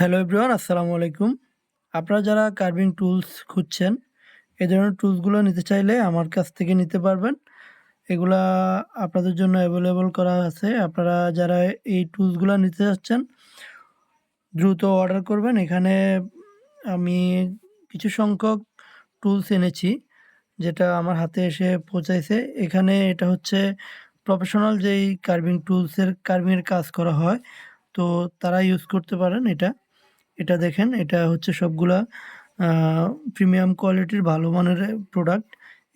Hello everyone, আসসালামু আলাইকুম। আপনারা যারা কার্ভিং টুলস খুঁজছেন এই ধরনের টুলসগুলো নিতে চাইলে আমার কাছ থেকে নিতে পারবেন। এগুলা আপনাদের জন্য অ্যাভেলেবল করা আছে। আপনারা যারা এই টুলসগুলো নিতে চাচ্ছেন, দ্রুত অর্ডার করবেন। এখানে আমি কিছু সংখ্যক টুলস এনেছি, যেটা আমার হাতে এসে পৌঁছাইছে। এখানে এটা হচ্ছে প্রফেশনাল যেই কার্ভিং টুলসের, কার্ভিংয়ের কাজ করা হয়, তো তারা ইউজ করতে পারেন এটা। এটা দেখেন, এটা হচ্ছে সবগুলা প্রিমিয়াম কোয়ালিটির ভালো মানের প্রোডাক্ট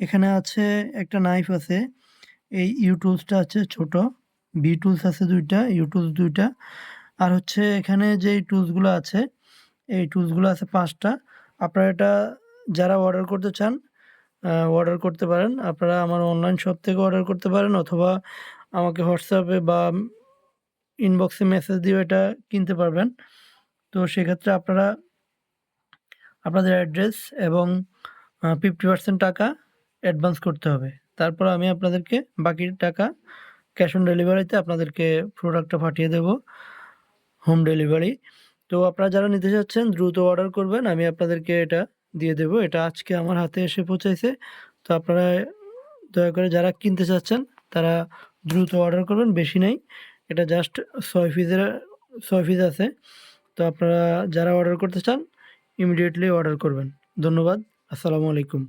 এখানে আছে একটা নাইফ আছে, এই ইউ টুলসটা আছে ছোট বি টুলস আছে দুইটা ইউ টুলস দুইটা। আর হচ্ছে এখানে যে টুলসগুলো আছে, এই টুলসগুলো আছে পাঁচটা। আপনারা এটা যারা অর্ডার করতে চান অর্ডার করতে পারেন। আপনারা আমার অনলাইন শপ থেকে অর্ডার করতে পারেন অথবা আমাকে হোয়াটসঅ্যাপে বা ইনবক্সে মেসেজ দিয়েও এটা কিনতে পারবেন। তো সেক্ষেত্রে আপনারা আপনাদের অ্যাড্রেস এবং ফিফটি পার্সেন্ট টাকা অ্যাডভান্স করতে হবে। তারপর আমি আপনাদেরকে বাকি টাকা ক্যাশ অন ডেলিভারিতে আপনাদেরকে প্রোডাক্টটা পাঠিয়ে দেব হোম ডেলিভারি তো আপনারা যারা নিতে চাচ্ছেন, দ্রুত অর্ডার করবেন, আমি আপনাদেরকে এটা দিয়ে দেব। এটা আজকে আমার হাতে এসে পৌঁছাইছে। তো আপনারা দয়া করে যারা কিনতে চাচ্ছেন, তারা দ্রুত অর্ডার করবেন, বেশি নেই। এটা জাস্ট ছয় পিসের ছয় পিস আছে। তো আপনারা যারা অর্ডার করতে চান ইমিডিয়েটলি অর্ডার করবেন। ধন্যবাদ। আসসালামু আলাইকুম।